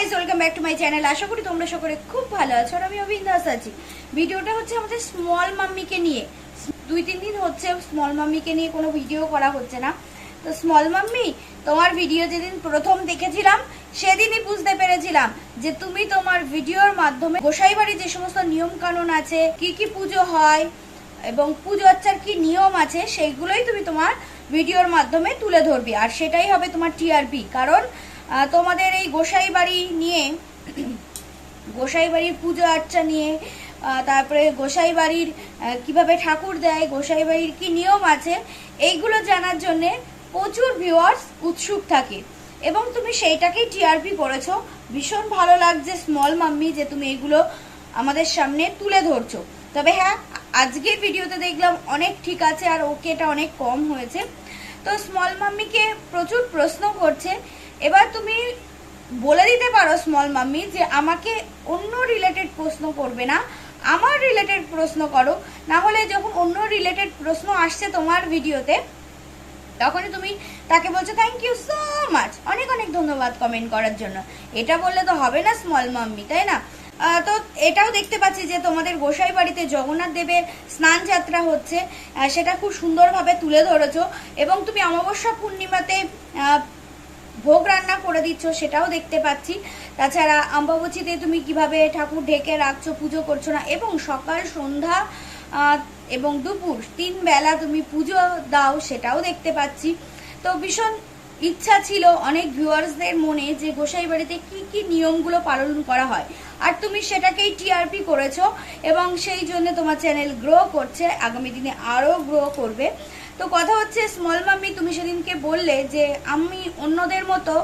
Guys welcome back to my channel আশা করি তোমরা সকলে খুব ভালো আছো আর আমি অবিন্দাস আছি। ভিডিওটা হচ্ছে আমাদের স্মল মাম্মিকে নিয়ে। দুই তিন দিন হচ্ছে স্মল মাম্মিকে নিয়ে কোনো ভিডিও করা হচ্ছে না। তো স্মল মাম্মি, তোমার ভিডিও যেদিন প্রথম দেখেছিলাম, সেদিনই বুঝতে পেরেছিলাম যে তুমি তোমার ভিডিওর মাধ্যমে গোসাই বাড়ির যে সমস্ত নিয়ম কানুন আছে, কি কি পুজো হয় এবং পুজো আচ্চার কি নিয়ম আছে, সেইগুলোই তুমি তোমার ভিডিওর মাধ্যমে তুলে ধরবে। আর সেটাই হবে তোমার টিআরপি কারণ তোমাদের এই গোসাই বাড়ি নিয়ে, গোসাই বাড়ির পুজো আর্চা নিয়ে তারপরে গোসাই বাড়ির কীভাবে ঠাকুর দেয়, গোসাই বাড়ির কি নিয়ম আছে, এইগুলো জানার জন্য প্রচুর ভিউয়ার্স উৎসুক থাকে। এবং তুমি সেইটাকেই টিআরপি করেছ। ভীষণ ভালো লাগছে স্মল মাম্মি যে তুমি এগুলো আমাদের সামনে তুলে ধরছো। তবে হ্যাঁ আজকের ভিডিওতে দেখলাম অনেক ঠিক আছে আর ওকেটা অনেক কম হয়েছে। তো স্মল মাম্মিকে প্রচুর প্রশ্ন করছে এবার তুমি বলে দিতে পারো স্মল মাম্মি যে আমাকে অন্য রিলেটেড প্রশ্ন করবে না। আমার রিলেটেড প্রশ্ন করো। না হলে যখন অন্য রিলেটেড প্রশ্ন আসছে তোমার ভিডিওতে তখনই তুমি তাকে বলছো থ্যাংক ইউ সো মাচ অনেক অনেক ধন্যবাদ কমেন্ট করার জন্য। এটা বললে তো হবে না স্মল মাম্মি তাই না? তো এটাও দেখতে পাচ্ছি যে তোমাদের গোসাই বাড়িতে জগন্নাথ দেবের স্নান যাত্রা হচ্ছে। সেটা খুব সুন্দরভাবে তুলে ধরেছো। এবং তুমি অমাবস্যা পূর্ণিমাতে ভোগ রান্না করে দিচ্ছ, সেটাও দেখতে পাচ্ছি। তাছাড়া আম্বাবচিতে তুমি কীভাবে ঠাকুর ঢেকে রাখছো, পুজো করছ না, এবং সকাল, সন্ধ্যা এবং দুপুর, তিন বেলা তুমি পুজো দাও, সেটাও দেখতে পাচ্ছি। তো ভীষণ ইচ্ছা ছিল অনেক ভিউয়ার্সদের মনে যে গোসাই বাড়িতে কি কি নিয়মগুলো পালন করা হয়। আর তুমি সেটাকেই টিআরপি করেছ, এবং সেই জন্য তোমার চ্যানেল গ্রো করছে, আগামী দিনে আরও গ্রো করবে। তো কথা হচ্ছে স্মল মাম্মি তুমি সেদিনকে বললে যে আমি অন্যদের মতো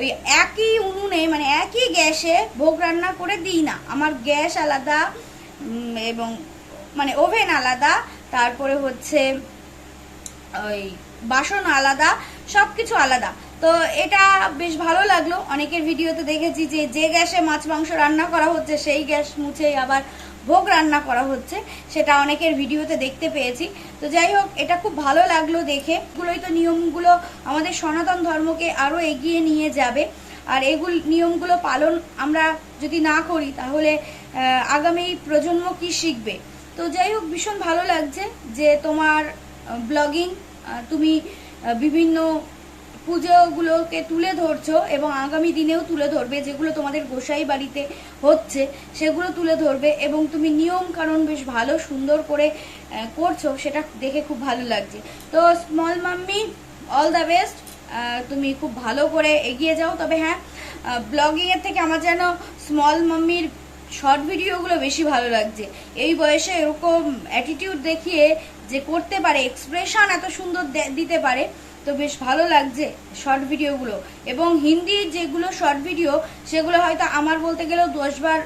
ওই একই উনুনে মানে একই গ্যাসে ভোগ রান্না করে দিই না। আমার গ্যাস আলাদা এবং মানে ওভেন আলাদা, তারপরে হচ্ছে ওই বাসন আলাদা সব কিছু আলাদা। তো এটা বেশ ভালো লাগল। অনেকের ভিডিওতে দেখেছি যে যে গ্যাসে মাছ, মাংস রান্না করা হচ্ছে, সেই গ্যাস মুছে আবার ভোগ রান্না করা হচ্ছে, সেটা অনেকের ভিডিওতে দেখতে পেয়েছি। তো যাই হোক, এটা খুব ভালো লাগল দেখে। এগুলোই তো নিয়মগুলো আমাদের সনাতন ধর্মকে আরও এগিয়ে নিয়ে যাবে। আর এগুলো, নিয়মগুলো পালন আমরা যদি না করি, তাহলে আগামী প্রজন্ম কি শিখবে? তো যাই হোক, ভীষণ ভালো লাগছে যে তোমার ব্লগিং তুমি বিভিন্ন পুজোগুলোকে তুলে ধরছো এবং আগামী দিনেও তুলে ধরবে, যেগুলো তোমাদের গোসাই বাড়িতে হচ্ছে, সেগুলো তুলে ধরবে এবং তুমি নিয়ম কারণ বেশ ভালো সুন্দর করে করছ, সেটা দেখে খুব ভালো লাগছে। তো small mummy all the best তুমি খুব ভালো করে এগিয়ে যাও। তবে হ্যাঁ ব্লগিংয়ের থেকে আমার যেন স্মল মাম্মির শর্ট ভিডিওগুলো বেশি ভালো লাগছে। এই বয়সে এরকম অ্যাটিটিউড দেখিয়ে যে করতে পারে এক্সপ্রেশন এত সুন্দর দিতে পারে তো বেশ ভালো লাগছে শর্ট ভিডিওগুলো এবং হিন্দি যেগুলো শর্ট ভিডিও সেগুলো হয়তো আমার বলতে গেলেও দশবার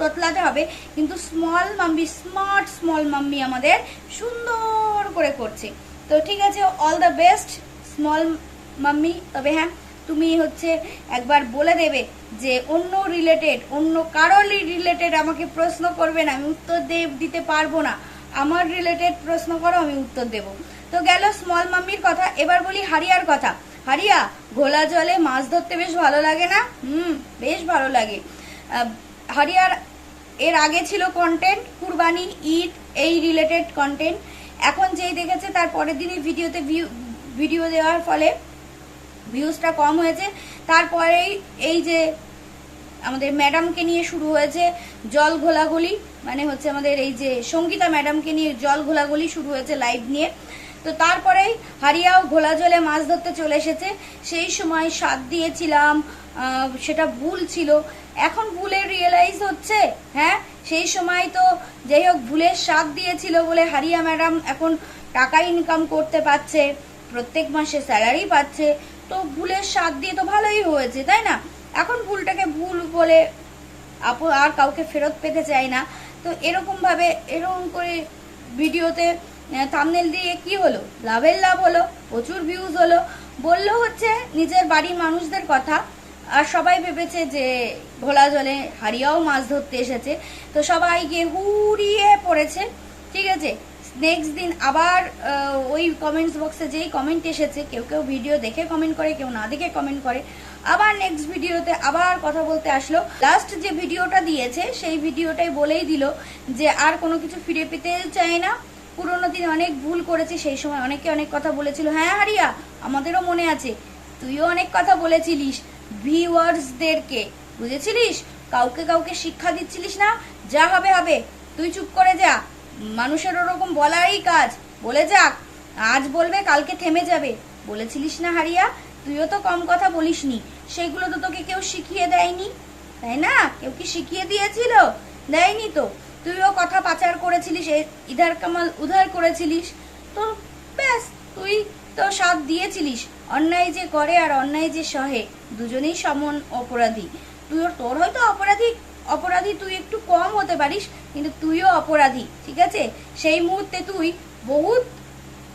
ততলাতে হবে। কিন্তু small mummy smart small mummy আমাদের সুন্দর করে করছে। তো ঠিক আছে all the best small mummy তবে হ্যাঁ তুমি হচ্ছে একবার বলে দেবে যে অন্য রিলেটেড অন্য কারোরই রিলেটেড আমাকে প্রশ্ন করবে না। আমি উত্তর দিতে পারব না। আমার রিলেটেড প্রশ্ন করো, আমি উত্তর দেব। তো গেল স্মল মাম্মির কথা। এবার বলি হারিয়ার কথা। হারিয়া, ঘোলা জলে মাছ ধরতে বেশ ভালো লাগে না? হুম, বেশ ভালো লাগে। হারিয়ার এর আগে ছিল কন্টেন্ট কুরবানি, ঈদ, এই রিলেটেড কন্টেন্ট এখন যেই দেখেছে, তার পরের দিনই ভিডিওতে ভিউ ভিডিও দেওয়ার ফলে ভিউজটা কম হয়েছে। তারপরেই এই যে আমাদের ম্যাডামকে নিয়ে শুরু হয়েছে জল ঘোলাঘুলি। মানে হচ্ছে আমাদের এই যে সঙ্গীতা ম্যাডামকে নিয়ে জল ঘোলাঘুলি শুরু হয়েছে লাইভ নিয়ে। তো তারপরেই হারিয়াও ঘোলা জলে মাছ ধরতে চলে এসেছে। সেই সময় স্বাদ দিয়েছিলাম সেটা ভুল ছিল। এখন ভুলের রিয়েলাইজ হচ্ছে হ্যাঁ? সেই সময় তো যাই হোক ভুলের স্বাদ দিয়েছিল বলে হারিয়া ম্যাডাম এখন টাকা ইনকাম করতে পারছে, প্রত্যেক মাসে স্যালারি পাচ্ছে। তো ভুলের স্বাদ দিয়ে তো ভালোই হয়েছে, তাই না? এখন ভুলটাকে ভুল বলে আপু, আর কাউকে ফেরত পেতে চাই না। তো এরকমভাবে, এরকম করে ভিডিওতে থামনেল দিয়ে কি হলো? লাভের লাভ হলো, প্রচুর ভিউজ হলো। বলল হচ্ছে নিজের বাড়ির মানুষদের কথা। আর সবাই ভেবেছে যে ভোলা জলে হারিয়াও মাছ ধরতে এসেছে। তো সবাই গিয়ে হুড়িয়ে পড়েছে। ঠিক আছে? নেক্সট দিন আবার ওই কমেন্টস বক্সে যেই কমেন্ট এসেছে, কেউ কেউ ভিডিও দেখে কমেন্ট করে, কেউ না দেখে কমেন্ট করে। আবার নেক্সট ভিডিওতে আবার কথা বলতে আসলো। লাস্ট যে ভিডিওটা দিয়েছে, সেই ভিডিওটাই বলেই দিল যে আর কোনো কিছু ফিরে পেতে চায় না। পুরোনো দিনে অনেক ভুল করেছি, সেই সময় অনেকে অনেক কথা বলেছিল হ্যাঁ হারিয়া, আমাদেরও মনে আছে। তুইও অনেক কথা বলেছিলিস, ভিউয়ার্সদেরকে, বুঝেছিলিস? কাউকে কাউকে শিক্ষা দিচ্ছিলিস না? যা হবে হবে। তুই চুপ করে যা। মানুষের ওরকম বলারই কাজ। বলে যাক, আজ বলবে, কালকে থেমে যাবে। বলেছিলিস না হারিয়া? তুইও তো কম কথা বলিসনি। সেগুলো তো তোকে কেউ শিখিয়ে দেয়নি। তাই না? কেউ কি শিখিয়ে দিয়েছিল? দেয়নি তো। তুইও কথা পাচার করেছিলিস ইধার কামাল উধার করেছিলিস। তো ব্যাস, তুই তো সাথ দিয়েছিলিস। অন্যায় যে করে আর অন্যায় যে সহে, দুজনেই সমন অপরাধী। তুই তোর হয়তো অপরাধী অপরাধী তুই একটু কম হতে পারিস, কিন্তু তুইও অপরাধী, ঠিক আছে? সেই মুহূর্তে তুই বহুত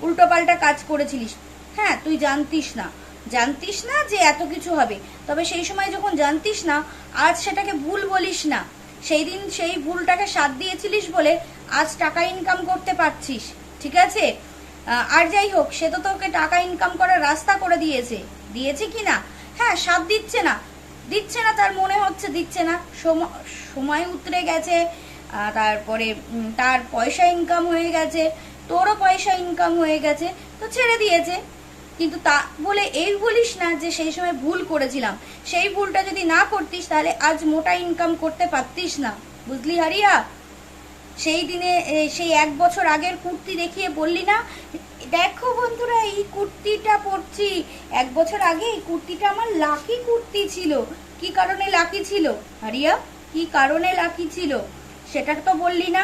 উল্টোপাল্টা কাজ করেছিলিস। হ্যাঁ তুই জানতিস না। জানতিস না যে এত কিছু হবে। তবে সেই সময় যখন জানতিস না, আজ সেটাকে ভুল বলিস না। সেই দিন সেই ভুলটাকে সাথ দিয়েছিলিস বলে আজ টাকা ইনকাম করতে পারছিস, ঠিক আছে? আর যাই হোক, সে তো তোকে টাকা ইনকাম করার রাস্তা করে দিয়েছে। দিয়েছে কি না? হ্যাঁ সাথ দিচ্ছে না। দিচ্ছে না, তার মনে হচ্ছে দিচ্ছে না। সময় উতরে গেছে তারপরে তার পয়সা ইনকাম হয়ে গেছে, তোরও পয়সা ইনকাম হয়ে গেছে, তো ছেড়ে দিয়েছে। কিন্তু তা বলে এই বলিস না যে সেই সময় ভুল করেছিলাম। সেই ভুলটা যদি না করতিস তাহলে আজ মোটা ইনকাম করতে পারতিস না। বুঝলি হারিয়া? সেই দিনে সেই এক বছর আগের কুর্তি দেখিয়ে বললি না, দেখো বন্ধুরা, এই কুর্তিটা পরছি। এক বছর আগে এই কুর্তিটা আমার লাকি কুর্তি ছিল। কি কারণে লাকি ছিল? হারিয়া, কি কারণে লাকি ছিল? সেটা তো বললি না।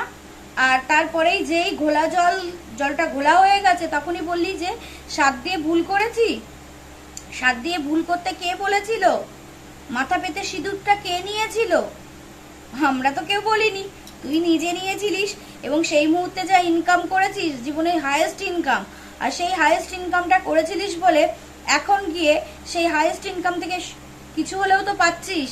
আর তারপরেই যেই ঘোলা জল, জলটা ঘোলা হয়ে গেছে, তখনই বললি যে স্বাদ দিয়ে ভুল করেছি? স্বাদ দিয়ে ভুল করতে কে বলেছিল? মাথা পেতে সিঁদুরটা কে নিয়েছিল? আমরা তো কেউ বলিনি। তুই নিজে নিয়েছিলিস এবং সেই মুহূর্তে যা ইনকাম করেছিস জীবনের হায়েস্ট ইনকাম আর সেই হায়েস্ট ইনকামটা করেছিলিস বলে এখন গিয়ে সেই হায়েস্ট ইনকাম থেকে কিছু হলেও তো পাচ্ছিস।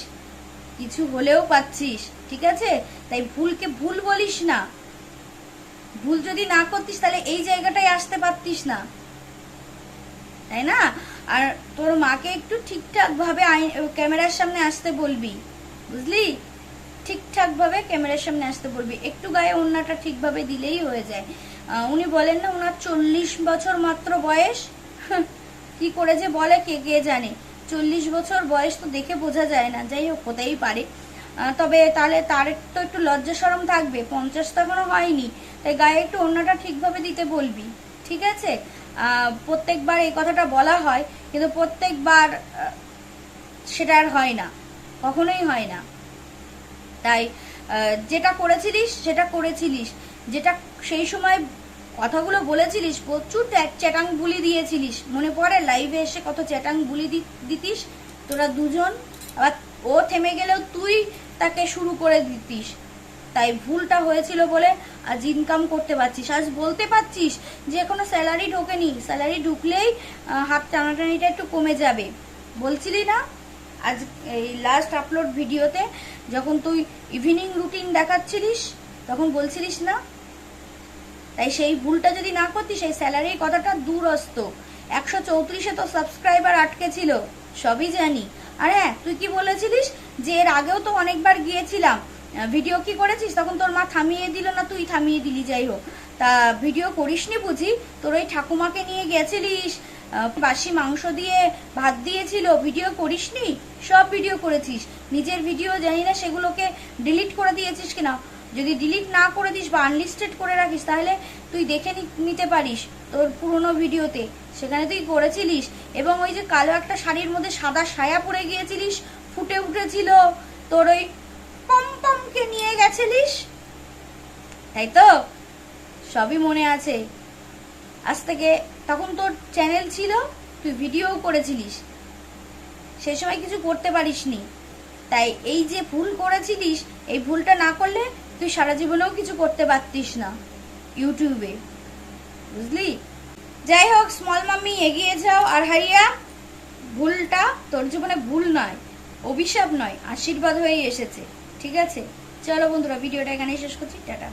কিছু হলেও পাচ্ছিস, ঠিক আছে? তাই ভুলকে ভুল বলিস না। ভুল যদি না করতিস, তাহলে এই জায়গাটায় আসতে পারতিস না। তাই না? আর তোর মাকে একটু ঠিকঠাক ভাবে ক্যামেরার সামনে আসতে বলবি। বুঝলি? ঠিকঠাক ভাবে ক্যামেরার সামনে আসতে বলবি। একটু গায়ে ওড়নাটা ঠিকভাবে দিলেই হয়ে যায়। উনি বলেন না ওনার চল্লিশ বছর মাত্র বয়স? কি করে যে বলে কে কে জানে? চল্লিশ বছর বয়স তো দেখে বোঝা যায় না। যাই হোক, হতেই পারে। তবে তাহলে তার তো একটু লজ্জা সরম থাকবে। পঞ্চাশ তো এখনও হয়নি। তাই গায়ে একটু ওড়নাটা ঠিকভাবে দিতে বলবি, ঠিক আছে? প্রত্যেকবার এই কথাটা বলা হয়, কিন্তু প্রত্যেকবার সেটা আর হয় না, কখনোই হয় না। তাই যেটা করেছিলিস, সেটা করেছিলিস, যেটা সেই সময় কথাগুলো বলেছিলিস, প্রচুর চ্যাটাং বুলি দিয়েছিলিস। মনে পড়ে? লাইভে এসে কত চ্যাটাং বুলি দিতিস? তোরা দুজন, আবার ও থেমে গেলেও তুই তাকে শুরু করে দিতিস। তাই ভুলটা হয়েছিল বলে আজ ইনকাম করতে পারছিস। আজ বলতে পারছিস যে এখনও স্যালারি ঢোকেনি। স্যালারি ঢুকলেই হাত টানাটানিটা একটু কমে যাবে। বলছিলি না? আজ এই লাস্ট আপলোড ভিডিওতে যখন তুই ইভিনিং রুটিন দেখাচ্ছিলিস, তখন বলছিলিস না? তাই সেই ভুলটা যদি না করতি, সেই স্যালারির কথাটা দূরস্ত। একশো চৌত্রিশে তো সাবস্ক্রাইবার আটকে ছিল, সবই জানি। আর হ্যাঁ তুই কি বলেছিলিস যে এর আগেও তো অনেকবার গিয়েছিলাম। ভিডিও কি করেছিস? তখন তোর মা থামিয়ে দিল না, তুই থামিয়ে দিলি, যাই হোক। তা ভিডিও করিসনি বুঝি? তোর ওই ঠাকুমাকে নিয়ে গেছিলিস? বাসি মাংস দিয়ে ভাত দিয়েছিল ভিডিও করিসনি? সব ভিডিও করেছিস। নিজের ভিডিও জানি না সেগুলোকে ডিলিট করে দিয়েছিস কিনা। যদি ডিলিট না করে দিস বা আনলিস্টেড করে রাখিস, তাহলে তুই দেখে নিতে পারিস তোর পুরনো ভিডিওতে সেখানে তুই করেছিলিস। এবং ওই যে কালো একটা শাড়ির মধ্যে সাদা সায়া পরে গিয়েছিলিস, ফুটে উঠেছিল। তোর ওই পমপমকে নিয়ে গেছিলিস? তাই তো? সবই মনে আছে। আজ থেকে তখন তোর চ্যানেল ছিল, তুই ভিডিও করেছিলিস। সে সময় কিছু করতে পারিসনি। তাই এই যে ভুল করেছিলিস, এই ভুলটা না করলে তুই সারা জীবনেও কিছু করতে পারতিস না ইউটিউবে বুঝলি? যাই হোক স্মল মাম্মি এগিয়ে যাও। আর হারিয়া, ভুলটা তোর জীবনে ভুল নয়, অভিশাপ নয়, আশীর্বাদ হয়েই এসেছে। ঠিক আছে? চলো বন্ধুরা ভিডিওটা এখানে শেষ করছি টাটা।